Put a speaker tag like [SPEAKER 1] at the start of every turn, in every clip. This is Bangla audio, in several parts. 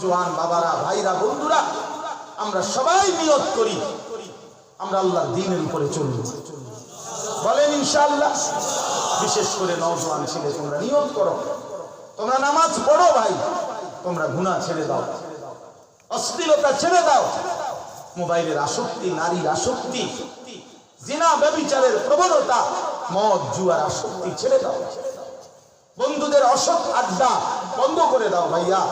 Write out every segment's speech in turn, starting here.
[SPEAKER 1] জোয়ান বাবারা, ভাইরা, বন্ধুরা, আমরা সবাই নিয়ত করি, আমরা আল্লাহর দিনের উপরে চলব বলেন ইনশাল্লাহ বিশেষ করে নওজোয়ান ছেলে, তোমরা নিয়ত করো। তোমরা নামাজ পড়ো ভাই, তোমরা গুনাহ ছেড়ে দাও। অশ্লীলতা ছেড়ে দাও। মোবাইলের আসক্তি, নারীর আসক্তি, জিনা, ব্যবিচারের প্রবণতা, মদ, জুয়ার আসক্তি ছেড়ে দাও। বন্ধুদের অসৎ আড্ডা বন্ধ করে দাও ভাইয়া।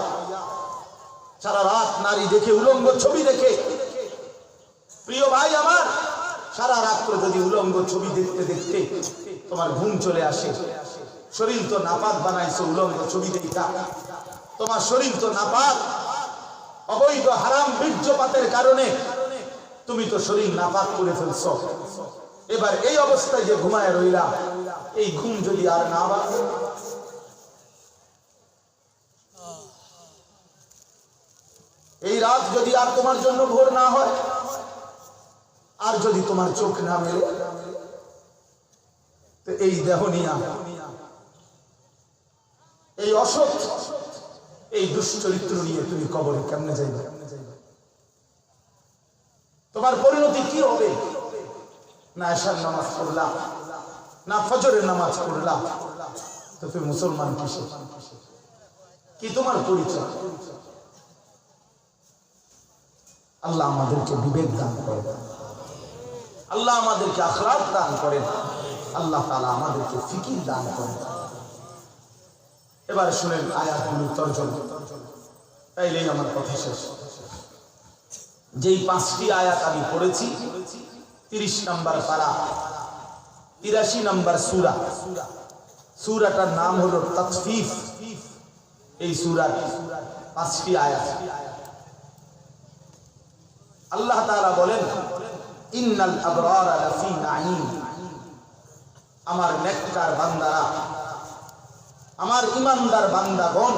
[SPEAKER 1] সারা রাত নারী দেখে, উলঙ্গ ছবি দেখে। প্রিয় ভাই আমার, সারা রাত্র যদি উলঙ্গ ছবি দেখতে দেখতে তোমার ঘুম চলে আসে, শরীর তো নাপাক বানাইছো উলঙ্গ ছবি দেখা তোমার শরীর তো নাপাক, অবৈধ হারাম বীর্যপাতের কারণে তুমি তো শরীর নাপাক করে ফেলছ। এবার এই অবস্থায় যে ঘুমায় রইলা, এই ঘুম যদি আর না বাড়ে এই রাত যদি আর তোমার জন্য ভোর না হয়, আর যদি তোমার চোখ না মেলে এই দেহ নিয়া এই অসৎ, এই দুশ্চরিত্র নিয়ে তুমি কবরে কেমনে যাইবে? তোমার পরিণতি কি হবে? না এসার নামাজ পড়লাম না ফজরের নামাজ পড়লাম তো তুমি মুসলমান কি তোমার পরিচয়? আল্লাহ আমাদেরকে বিবেক দান করেন। আল্লাহ আমাদেরকে আখলাক দান করেন। আল্লাহ তালা আমাদেরকে ফিকির দান করেন। এবার শুনেন আয়াতগুলো তর্জন তাইলেই আমার কথা শেষ। যেই পাঁচটি আয়াত আমি পড়েছি, তিরিশ নাম্বার পারা, তিরাশি নাম্বার সুরা। সুরাটার নাম হলো তৎফিফ এই সুরার পাঁচটি আয়াত। আল্লাহ তাআলা বলেন, ইন্নাল আমার নেককার বান্দারা, আমার ইমানদার বান্দাগণ,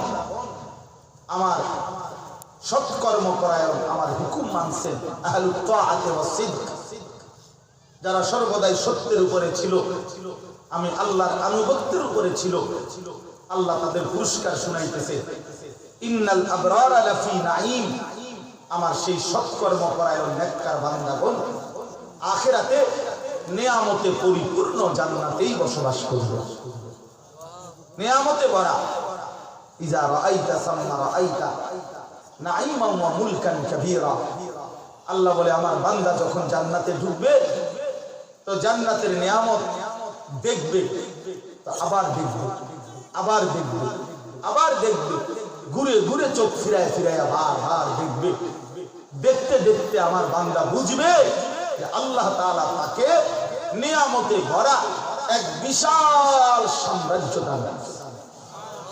[SPEAKER 1] আমার সৎকর্ম পরায়ণ, আমার হুকুম মানছেন যারা সর্বদাই সত্যের উপরে ছিল, আমি আল্লাহর আনুগত্যের উপরে ছিল, আল্লাহ তাদের পুরস্কার শুনাইতেছে। ইন্নাল আবরারা লাফি নাঈম। আমার সেই সৎকর্ম পরায়ণ নেককার বান্দাগণ আখেরাতে নেয়ামতে পরিপূর্ণ জান্নাতেই বসবাস করবে। নেয়ামতে ভরা। ইজা রাআইতা সাম্মা রাআইতা নাঈমা ওয়া মুলকান কাবীরা। আল্লাহ বলে, আমার বান্দা যখন জান্নাতে ঢুকবে, তো জান্নাতের নিয়ামত দেখবে, তো আবার দেখবে আবার দেখবে আবার দেখবে, ঘুরে ঘুরে চোখ ফিরায় ফিরায় আবার আবার দেখবে। দেখতে দেখতে আমার বান্দা বুঝবে যে আল্লাহ তাআলা তাকে নিয়ামতে ভরা এক বিশাল সাম্রাজ্য দান।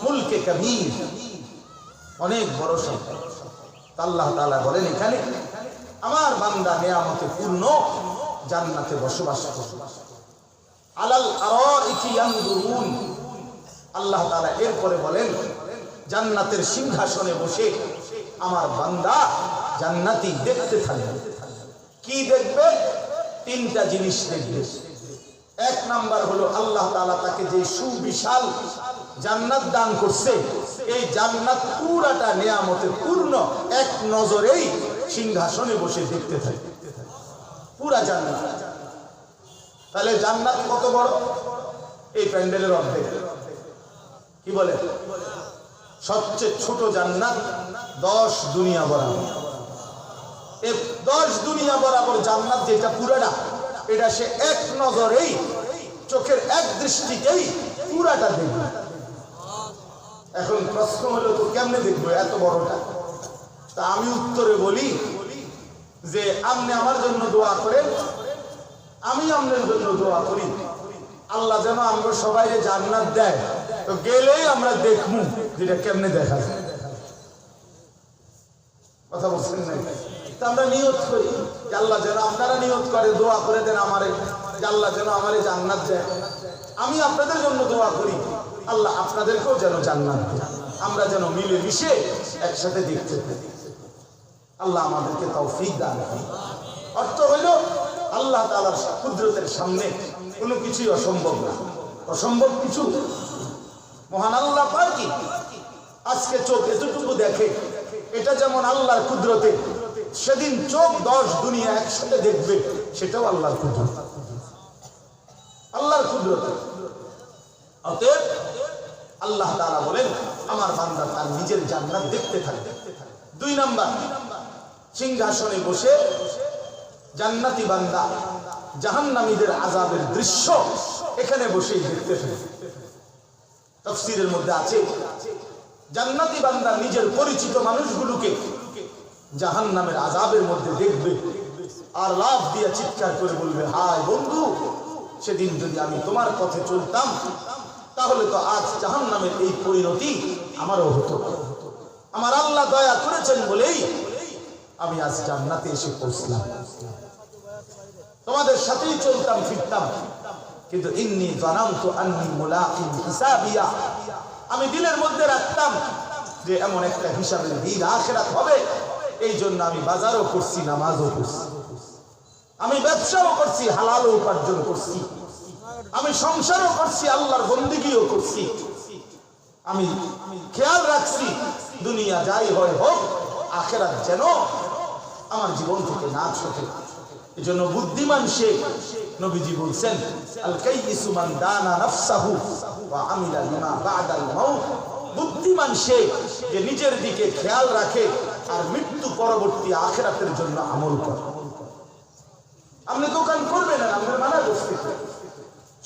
[SPEAKER 1] মুলকে কবির। অনেক বড় সম্পদ। আল্লাহ তাআলা বলেন, এখানে আমার বান্দা নিয়ামতে পূর্ণ জান্নাতে বসবাস আলাল আরাইকি আল্লাহ তাআলা এরপরে বলেন, জান্নাতের সিংহাসনে বসে আমার বান্দা জান্নাতি দেখতে থাকবে। কি দেখবে? তিনটা জিনিস দেখবে। এক নাম্বার হলো আল্লাহ তাআলা তাকে যে সুবিশাল জান্নাত দান করছে, এই জান্নাত পুরাটা নিয়ামতে পূর্ণ, এক নজরেই সিংহাসনে বসে দেখতে থাকে পুরা জান্নাত। তাহলে জান্নাত কত বড়? এই প্যান্ডেলের অর্ধেক। কি বলে? সবচেয়ে ছোট জান্নাত দশ দুনিয়া বরাবর। এই দশ দুনিয়া বরাবর জান্নাত যেটা পুরাটা, এটা সে এক নজরেই, চোখের এক দৃষ্টিতেই পুরাটা দেখবে। এখন প্রশ্ন হলো, তো কেমনে দেখব এত বড়টা? তা আমি উত্তরে বলি যে, আপনি আমার জন্য দোয়া করেন, আমি আপনার জন্য দোয়া করি। আল্লাহ যেন আমরা সবাই জান্নাত দেয়, তো গেলেই আমরা দেখব, যেটা কেমনে দেখা যায়। কথা বলছেন না আমরা নিয়ত করি আল্লাহ যেন আপনারা নিয়ত করে, দোয়া করে দেন আমারে আল্লাহ যেন আমারে জান্নাত দেয়। আমি আপনাদের জন্য দোয়া করি, আল্লাহ আপনাদেরকেও যেন জান্নাত আমরা যেন মিলে মিশে একসাথে দেখতে পাই। আল্লাহ আমাদেরকে তৌফিক দান অর্থ হইল, আল্লাহ তাআলার কুদরতের সামনে কোনো কিছুই অসম্ভব না। অসম্ভব কিছু মহান আল্লাহ পায় কি? আজকে চোখ এতটুকু দেখে, এটা যেমন আল্লাহর কুদরতে সেদিন চোখ দশ দুনিয়া একসাথে দেখবে, সেটাও আল্লাহর কুদরত। আল্লাহর কুদরতে। অতএব আল্লাহ তাআলা বলেন, আমার বান্দা তার নিজের জান্নাত দেখতে থাকবে। দুই নাম্বার, সিংহাসনে বসে জান্নাতি বান্দা জাহান্নামীদের আজাবের দৃশ্য এখানে বসেই দেখতে থাকবে। তফসিরের মধ্যে আছে, জান্নাতি বান্দা নিজের পরিচিত মানুষগুলোকে জাহান্নামের আজাবের মধ্যে দেখবে আর লাভ দিয়ে চিৎকার করে বলবে, হায় বন্ধু, সেদিন যদি আমি তোমার পথে চলতাম, তাহলে তো আজ জাহান্নামের এই পরিণতি আমারও হতো। আমার আল্লাহ দয়া করেছেন বলেই আমি আজ জান্নাতে এসে পৌঁছলাম। তোমাদের সাথেই চলতাম, ফিরতাম। কিন্তু ইন্নি জানামতু আন্নি মুলাকিন হিসাবিয়া। আমি দিনের মধ্যে রাখতাম যে এমন একটা হিসাবের দিন আখেরাত হবে। এই জন্য আমি বাজারও করছি, নামাজও করছি। আমি ব্যবসাও করছি, হালালও উপার্জন করছি। আমি সংসারও করছি, আল্লাহর বন্দিগিও করছি। আমি খেয়াল রাখছি, দুনিয়া যাই হয় হোক, আখেরাত যেন আমার জীবন থেকে না ছোটে। এই জন্য বুদ্ধিমান সে নবীজি বলছেন মান বুদ্ধিমান সে যে নিজের দিকে খেয়াল রাখে আর মৃত্যু পরবর্তী আখেরাতের জন্য আমল করে। আপনি দোকান করবেন আপনার মানা বসতে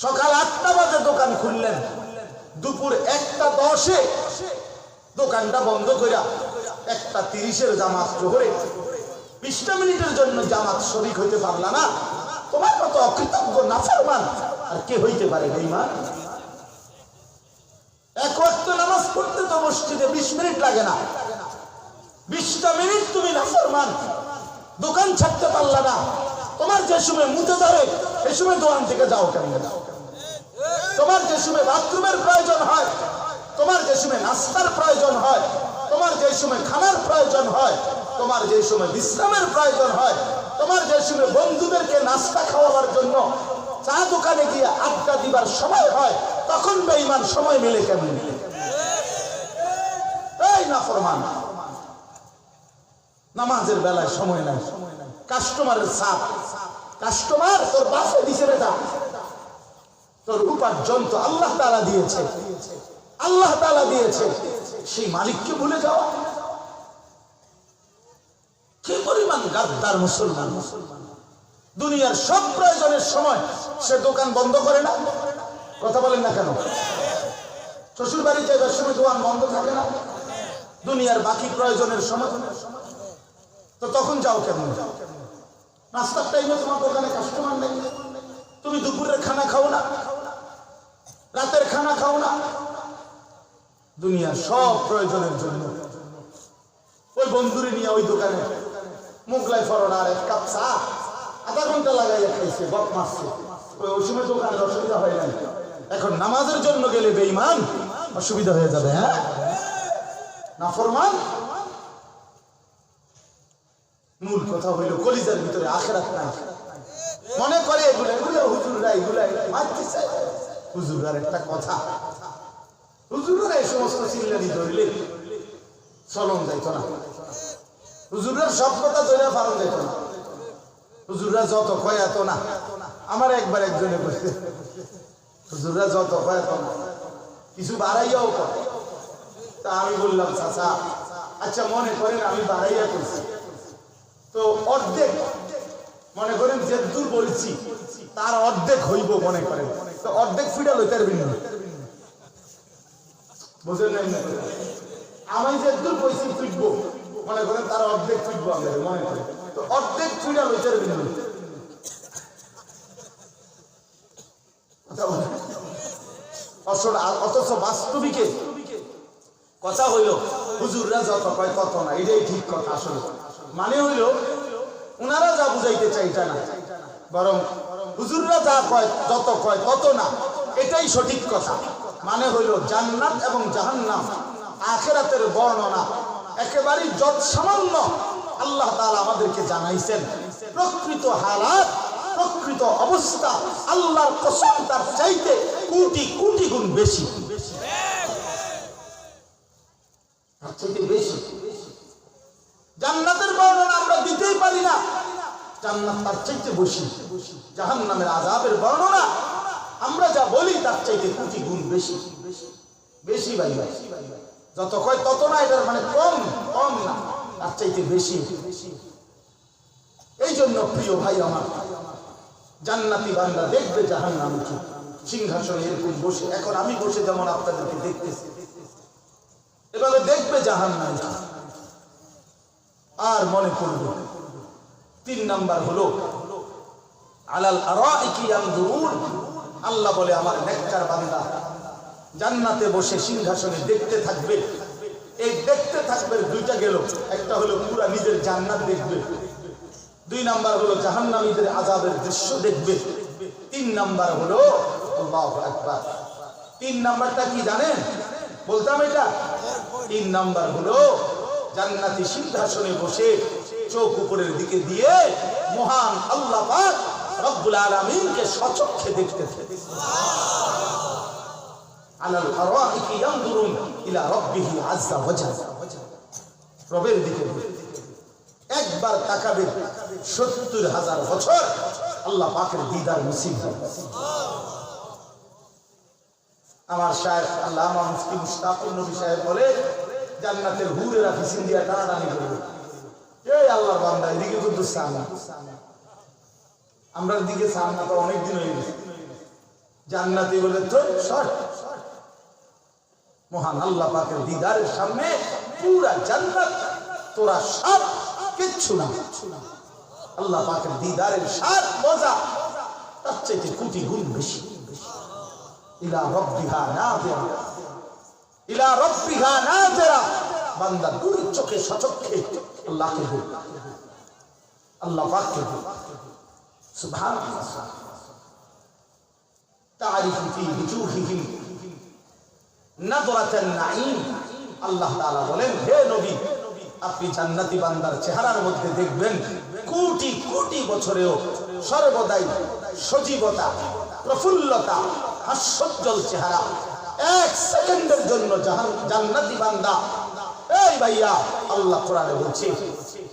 [SPEAKER 1] সকাল আটটা বাজে দোকান খুললেন। দুপুর একটা দশে দোকানটা বন্ধ কইরা একটা তিরিশের জামাত জোহরে বিশটা মিনিটের জন্য জামাত শরিক হইতে পারলা না। তোমার মতো অকৃতজ্ঞ, নাফরমান আর কে হইতে পারে বেইমান এক ওয়াক্ত নামাজ পড়তে তো মসজিদে বিশ মিনিট লাগে না। বিশটা মিনিট তুমি নাফরমান। দোকান ছাড়তে পারলা না। তোমার যে সময় মুতে ধরে সেই সময় দোকান থেকে যাও কেমন? তোমার যে সময় বাথরুমের প্রয়োজন হয়, তোমার যে সময় নাস্তার প্রয়োজন হয়, তোমার যে সময় খানার প্রয়োজন হয়, তোমার যে সময় বিশ্রামের প্রয়োজন হয়, তোমার যে সময় বন্ধুদেরকে নাস্তা খাওয়াবার জন্য চা দোকানে গিয়ে আড্ডা দিবার সময় হয়, তখন বেঈমান সময় মিলে কেমন? এই না ফরমান নামাজের বেলায় সময় নাই। কাস্টমারের চাপ কাস্টমার তোর বাসে দিছে বেটা। তোর উপার্জন তো আল্লাহ তালা দিয়েছে। আল্লাহ তালা দিয়েছে। সেই মালিককে ভুলে যাওয়া কি পরিমাণ গাদ্দার মুসলমান। দুনিয়ার সব প্রয়োজনের সময় সে দোকান বন্ধ করে না? কথা বলেন না কেন? শ্বশুর বাড়িতে যাওয়ার সময় দোকান বন্ধ থাকে না? দুনিয়ার বাকি প্রয়োজনের সময় তো তখন যাও কেমন? নাস্তার টাইমে তোমার দোকানে কাস্টমার নেই। তুমি দুপুরের খানা খাও না, রাতের খানা খাও না। দুনিয়ার সব প্রয়োজনের জন্য। ওই বন্ধুরে নিয়ে ওই দোকানে মুগলাই ফরনা আর এক কাপ চা আধা ঘণ্টা লাগাইয়া খাইছে, বক মারছে। ওই সময় দোকানের অসুবিধা হয় নাই। এখন নামাজের জন্য গেলে বেইমান অসুবিধা হয়ে যাবে হ্যাঁ? না ফরমান মূল কথা হইল, কলিজার ভিতরে আখেরাত নাই। মনে করে এগুলো এগুলো হুজুররা এগুলো মারতেছে। হুজুরার একটা কথা। হুজুররা এই সমস্ত চিল্লানি ধরলে চলন যাইতো না। হুজুরের সব কথা ধরে ফারণ যাইতো না। হুজুররা যত কয় এত না। আমার একবার একজনে বলছে, হুজুররা যত কয় এত না। কিছু বাড়াইয়াও করে তা আমি বললাম, চাচা আচ্ছা মনে করেন আমি বাড়াইয়া করছি তো অর্ধেক, মনে করেন যে দূর বলছি, তার অর্ধেক হইব মনে করেন। তো অর্ধেক ফিডাল হইতে পারবেন না বুঝলেন আমি যে দূর বলছি ফিটবো মনে করেন তার অর্ধেক ফিটবো আমাদের মনে করেন। তো অর্ধেক ফিডাল হইতে পারবেন না আসলে অথচ বাস্তবিকে কথা হইল, হুজুররা যত কয় তত না, এটাই ঠিক কথা আসলে। মানে হইল ওনারা যা বুঝাইতে চাই এটা না। বরং হুজুররা যা কয়, যত কয়, তত না। এটাই সঠিক কথা। মানে হইল জান্নাত এবং জাহান্নাম, আখেরাতের বর্ণনা। একেবারেই যত সামান্য আল্লাহ তাআলা আমাদেরকে জানাইছেন। প্রকৃত হালাত, প্রকৃত অবস্থা, আল্লাহর কসম তার চাইতে কোটি কোটি গুণ বেশি। চাইতে বেশি। জান্নাত তার চাইতে বেশি। জাহান নামের আজাবের বর্ণনা। আমরা যা বলি, তার চাইতে কোটি গুণ বেশি। বেশি ভাই ভাই। যত কয় তত না, এটার মানে কম কম না, তার চাইতে বেশি। এই জন্য প্রিয় ভাই আমার, জান্নাতি বান্দা দেখবে জাহান নাম কি। সিংহাসনে এরকম বসে, এখন আমি বসে যেমন আপনাদেরকে দেখতেছি। এভাবে দেখবে জাহান নাম আর মনে করবে তিন নাম্বার হলো, আলাল আল্লাহ বলে, আমার নেককার বান্দা জান্নাতে বসে সিংহাসনে দেখতে থাকবে। এই দেখতে থাকবে দুইটা গেল, একটা হলো পুরা নিজের জান্নাত দেখবে। দুই নাম্বার হলো জাহান্নামীদের আজাবের দৃশ্য দেখবে। তিন নাম্বার হলো আকবার। তিন নাম্বারটা কি জানেন? বলতাম এটা? তিন নাম্বার হলো, জান্নাতি সিংহাসনে বসে চোখ উপরের দিকে দিয়ে মহান আল্লাহ রব্বুল আলামিনকে সচক্ষে দেখতে আমার সাহেব আল্লাহ বলে জান্নাতের হুরেরা ফিসিন দিয়া টানাটানি করবে। এই আল্লাহর বান্দা এদিকে কিন্তু সামনা আমরা দিকে সামনা তো অনেক দিন হয়ে গেছে। জান্নাতি বলে তো শর্ট। মহান আল্লাহ পাকের দিদারের সামনে পুরা জান্নাত, তোরা সব কিচ্ছু না। আল্লাহ পাকের দিদারের সাত মজা, তার চাইতে কোটি গুণ বেশি। ইলা রব্বিহা নাযিরা ইলা রব্বিহা নাযিরা বান্দা দুই চোখে সচক্ষে আপনি জান্নাতি বান্দার চেহারার মধ্যে দেখবেন কোটি কোটি বছরেও সর্বদাই সজীবতা, প্রফুল্লতা, হাস্যোজ্জ্বল চেহারা। এক সেকেন্ডের জন্য জান্নাতি বান্দা এই ভাইয়া, আল্লাহ কোরআনে বলছে,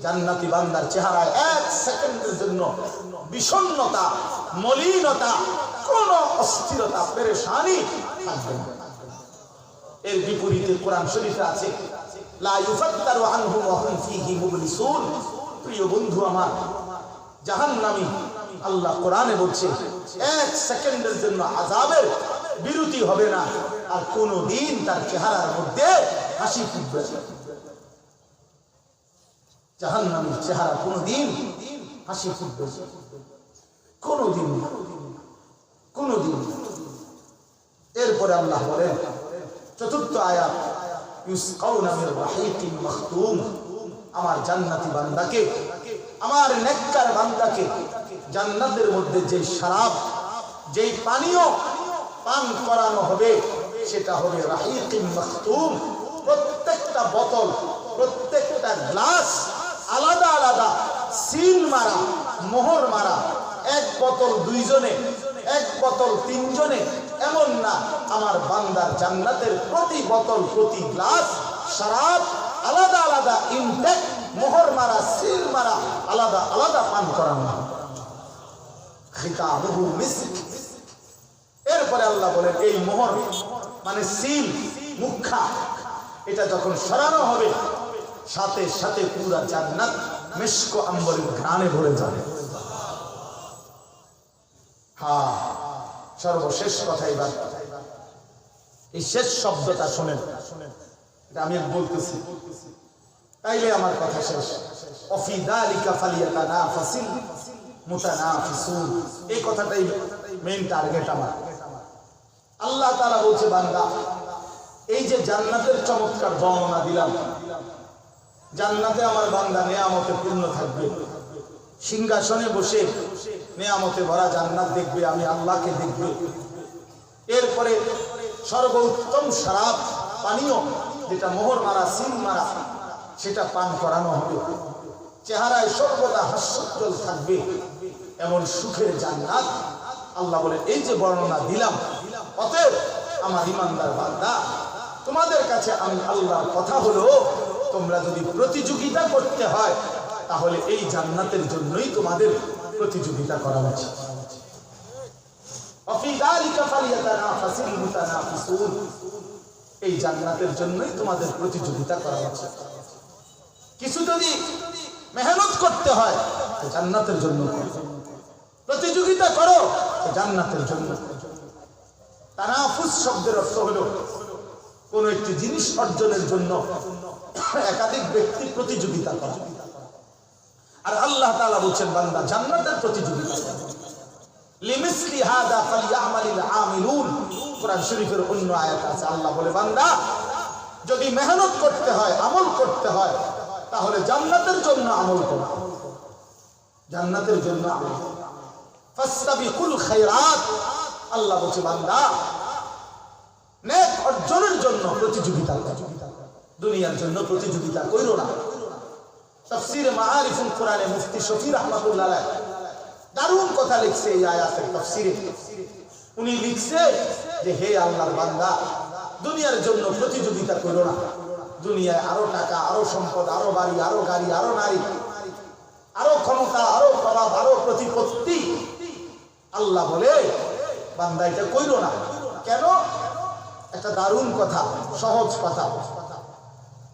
[SPEAKER 1] জান্নাতি বান্দার চেহারায় এক সেকেন্ডের জন্য বিষণ্ণতা, মলিনতা, কোন অস্থিরতা, পেরেশানি এর বিপরীতে কোরআন শরীফে আছে, লা ইউফাত্তারু আনহুম ওয়া প্রিয় বন্ধু আমার, জাহান্নামী, আল্লাহ কোরআনে বলছে, এক সেকেন্ডের জন্য আযাবের বিরতি হবে না, আর কোনো দিন তার চেহারার মধ্যে হাসি ফুটবে না। জাহান্নামীর চেহারা কোনো দিন হাসি ফুটবে না। কোনো দিন না। কোনো দিন না। এরপরে আল্লাহ বলেন, চতুর্থ আয়াত আমার জান্নাতি বান্দাকে, আমার নেককার বান্দাকে জান্নাতের মধ্যে যে যেই পানীয় পান করানো হবে, সেটা হবে রাহিকিন মাখতুম প্রত্যেকটা বোতল, প্রত্যেকটা গ্লাস আলাদা আলাদা, সিল মারা, মোহর মারা, এক বোতল দুইজনে, এক বোতল তিনজনে, এমন না, আমার বান্দার জান্নাতের প্রতি বোতল, প্রতি গ্লাস শরাব আলাদা আলাদা ইনটেক মোহর মারা, সিল মারা, আলাদা আলাদা পান করানো এরপরে আল্লাহ বলেন, এই মোহর মানে সিল, মুখা এটা যখন সরানো হবে, সাথে সাথে পুরা জান্নাত মিষ্ক আম্বরের ঘ্রাণে ভরে যাবে। হ্যাঁ সর্বশেষ কথা এবার। এই শেষ শব্দটা শোনেন। এটা আমি বলতেছি। তাইলে আমার কথা শেষ। অফি দালিকা ফালিয়াতানাফাসিল মুতানাফিসুন। এই কথাটাই মেইন টার্গেট আমার। আল্লাহ তাআলা বলছে, বান্দা এই যে জান্নাতের চমৎকার বর্ণনা দিলাম, জান্নাতে আমার বান্দা নেয়ামতে পূর্ণ থাকবে। সিংহাসনে বসে নেয়ামতে ভরা জান্নাত দেখবে, আমি আল্লাহকে দেখবে। এরপরে সর্বোত্তম শরাব পানীয়, যেটা মোহর মারা সিং মারা, সেটা পান করানো হবে। চেহারায় সর্বদা হাস্যোজ্জ্বল থাকবে, এমন সুখের জান্নাত আল্লাহ বলে, এই যে বর্ণনা দিলাম, অতএব আমার ইমানদার বান্দা তোমাদের কাছে আমি আল্লাহর কথা হলো, তোমরা যদি প্রতিযোগিতা করতে হয়, তাহলে এই জান্নাতের জন্যই তোমাদের প্রতিযোগিতা করা উচিত। এই জান্নাতের জন্যই তোমাদের প্রতিযোগিতা করা উচিত। কিছু যদি মেহনত করতে হয় জান্নাতের জন্য প্রতিযোগিতা করো জান্নাতের জন্য তারা ফুস শব্দের অর্থ হলো কোন একটি জিনিস অর্জনের জন্য একাধিক ব্যক্তি প্রতিযোগিতা করে। আর আল্লাহ তাআলা বলছেন, বান্দা, জান্নাতের প্রতিযোগিতা যদি মেহনত করতে হয়, আমল করতে হয়, তাহলে জান্নাতের জন্য আমল করো। জান্নাতের জন্য আমল আল্লাহ বলছে, বান্দা, নেক অর্জনের প্রতিযোগিতা দুনিয়ার জন্য প্রতিযোগিতা কইরো না। তাফসীরে মাআরিফুল কোরআনে মুফতি শফি রাহমাতুল্লাহ আলাইহ। দারুণ কথা লিখছে এই আয়াতের তাফসীরে। উনি লিখছে যে, হে আল্লাহর বান্দা, দুনিয়ার জন্য প্রতিযোগিতা না। দুনিয়ায় আরও টাকা, আরও সম্পদ, আরও বাড়ি, আরও গাড়ি, আরও নারী, আরও ক্ষমতা, আরও প্রভাব আরও প্রতিপত্তি। আল্লাহ বলে, বান্দা, এটা কইরো না। কেন? একটা দারুণ কথা, সহজ কথা।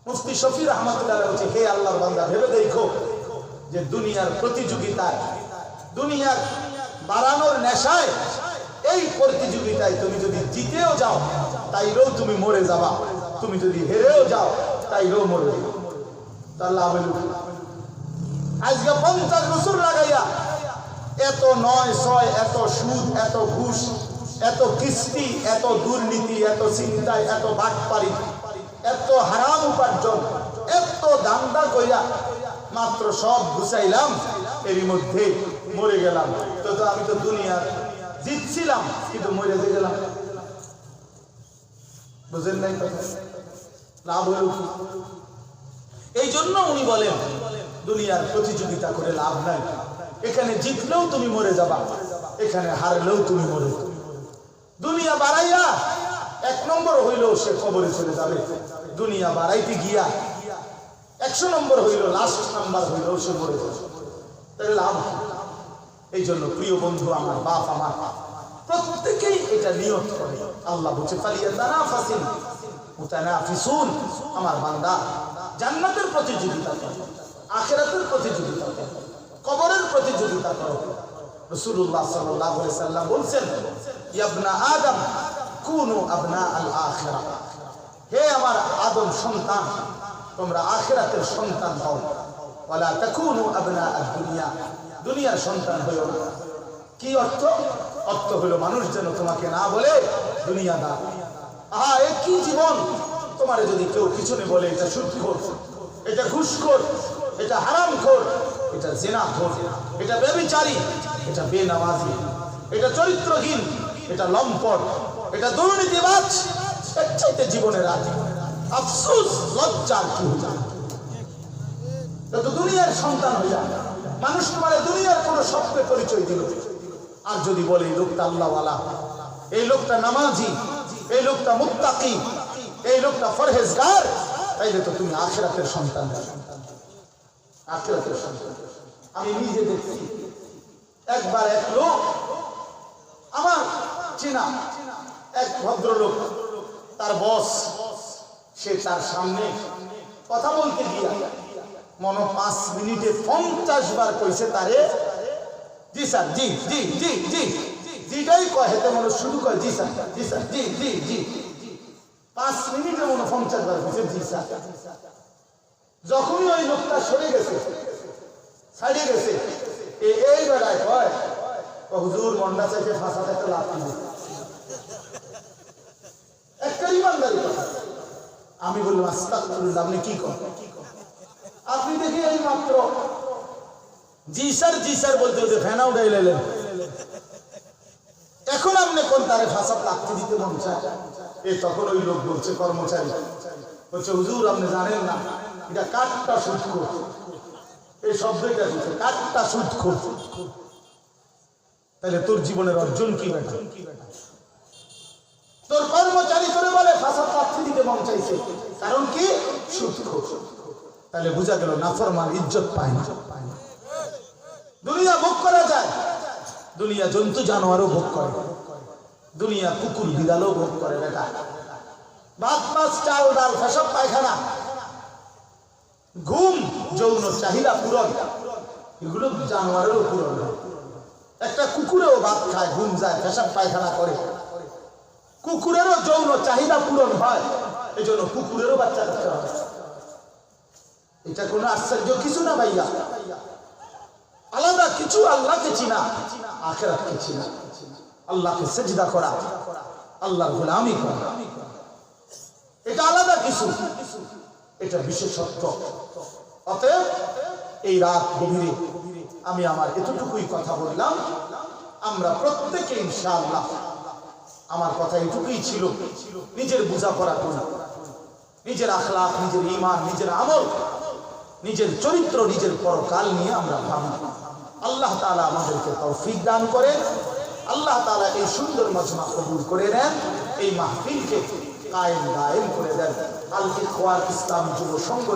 [SPEAKER 1] মুফতি শফির রহমতুল্লাহ বলছে, হে আল্লাহর বান্দা, ভেবে দেখো যে দুনিয়ার প্রতিযোগিতায়, দুনিয়ার বাড়ানোর নেশায়, এই প্রতিযোগিতায় তুমি যদি জিতেও যাও তাই তাইলেও তুমি মরে যাবা। তুমি যদি হেরেও যাও তাই তাইলেও মরে আজকে পঞ্চাশ বছর লাগাইয়া, এত নয়, ছয়, এত সুদ, এত ঘুষ এত কিস্তি, এত দুর্নীতি, এত চিন্তায়, এত বাটপারি, এত হারাম উপার্জন, এত দান্দা কইরা মাত্র সব গুছাইলাম, এরই মধ্যে মরে গেলাম। তো তো আমি তো দুনিয়ার জিতছিলাম, কিন্তু মরে যে গেলাম। বুঝেন নাই কথা? লাভ হইল কি? এই জন্য উনি বলেন, দুনিয়ার প্রতিযোগিতা করে লাভ নাই। এখানে জিতলেও তুমি মরে যাবা, এখানে হারলেও তুমি মরে যাবে। দুনিয়া বাড়াইয়া, এক নম্বর হইলেও সে কবরে চলে যাবে। দুনিয়া বাড়াইতে গিয়া একশো নম্বর হইল লাস্ট নাম্বার হইলেও সে মরে যাবে। তাহলে লাভ এই জন্য প্রিয় বন্ধু, আমার বাপ, আমার প্রত্যেকেই এটা নিয়ত করে। আল্লাহ বলছে ফালিয়া তারা ফাসিন আমার বান্দা, জান্নাতের প্রতিযোগিতা করো, আখেরাতের প্রতিযোগিতা করো, কবরের প্রতিযোগিতা করো। রাসূলুল্লাহ সাল্লাল্লাহু আলাইহি সাল্লাম বলছেন ইয়াবনা আদম, কুনু আবনা আল আখিরা। হে আমার আদম সন্তান, তোমরা আখিরাতের সন্তান হও। ওয়ালা তাকুনু আবনা আদ দুনিয়া দুনিয়ার সন্তান হইও না। কি অর্থ? অর্থ হলো মানুষ যেন তোমাকে না বলে, দুনিয়া দুনিয়াদার আহা, এ কি জীবন? তোমারে যদি কেউ পিছনে বলে, এটা সুদখোর এটা ঘুষখোর এটা হারামখোর এটা জেনা জেনাখোর এটা বেবিচারী এটা বেনামাজি, এটা চরিত্রহীন, এটা লম্পট, এটা দুর্নীতিবাজ, এর জীবনের আজ আফসোস লজ্জার কি তো দুনিয়ার সন্তান মানুষ দুনিয়ার কোনো পরিচয় দিল আর যদি বলে, এই লোকটা আল্লাহওয়ালা, এই লোকটা নামাজি, এই লোকটা মুত্তাকি, এই লোকটা ফরহেজগার, তাইলে তো তুমি আখেরাতের সন্তান আখেরাতের সন্তান। আমি নিজে দেখছি একবার এক লোক আমার চেনা এক ভদ্রলোক তার বস সে তার সামনে কথা বলতে গিয়া মনে পাঁচ মিনিটে পঞ্চাশ বার কইছে তারে জি স্যার জি জি জি জি জিটাই কয় হেতে মনে শুরু করে জি স্যার জি স্যার জি জি জি পাঁচ মিনিটে মনে পঞ্চাশ বার কইছে জি স্যার যখনই ওই লোকটা সরে গেছে সাইডে গেছে এই বেড়ায় কয় ও হুজুর মন্ডা চাইতে ফাঁসা থাকতে লাভ একটা ইমানদারি আমি বললাম আপনি কি করেন? আপনি দেখি এই মাত্র জি স্যার জি স্যার বলতে বলতে ফ্যানা উঠাই লেলেন এখন আপনি কোন তারে ফাঁসা লাগতে দিতে মন এ তখন ওই লোক বলছে, কর্মচারী, বলছে, হুজুর, আপনি জানেন না, এটা কাঠটা সুদ খোর এই শব্দটা খোর তাহলে তোর জীবনের অর্জন কি বেটা তোর কর্মচারী করে বলে ফাঁসা প্রার্থী দিতে কারণ কি? তাহলে বোঝা গেল ইজ্জত পায় না। দুনিয়া ভোগ করা যায়। দুনিয়া জন্তু জানোয়ারও ভোগ করে। দুনিয়া কুকুর বিড়ালও ভোগ করে বেটা। ভাত, মাছ, চাল, ডাল, ফেসব, পায়খানা। ঘুম যৌন চাহিদা পূরণ। এগুলো জানোয়ারেরও পূরণ হয়। একটা কুকুরেও ভাত খায়, ঘুম যায়, পেশাব পায়খানা করে। কুকুরেরও যৌন চাহিদা পূরণ হয়। এই জন্য কুকুরেরও বাচ্চা কাচ্চা হয়। এটা কোনো আশ্চর্য কিছু না ভাইয়া। আলাদা কিছু আল্লাহকে চিনা, আখেরাতকে চিনা। আল্লাহকে সেজদা করা, আল্লাহর গোলামি করা। এটা আলাদা কিছু। এটা বিশেষত্ব। অতএব এই রাত গভীরে আমি আমার এতটুকুই কথা বললাম, আমরা প্রত্যেকে ইনশাআল্লাহ আমার কথা এটুকুই ছিল, নিজের বোঝাপড়া করি। নিজের আখলাক নিজের ইমান নিজের আমল, নিজের চরিত্র, নিজের পরকাল নিয়ে আমরা ভাবি। আল্লাহ তাআলা আমাদেরকে তৌফিক দান করে আল্লাহ তাআলা এই সুন্দর মজমা কবুল করে নেন, এই মাহফিলকে কায়েম দায়েম করে দেন। আল ইসলাম যুব সংঘ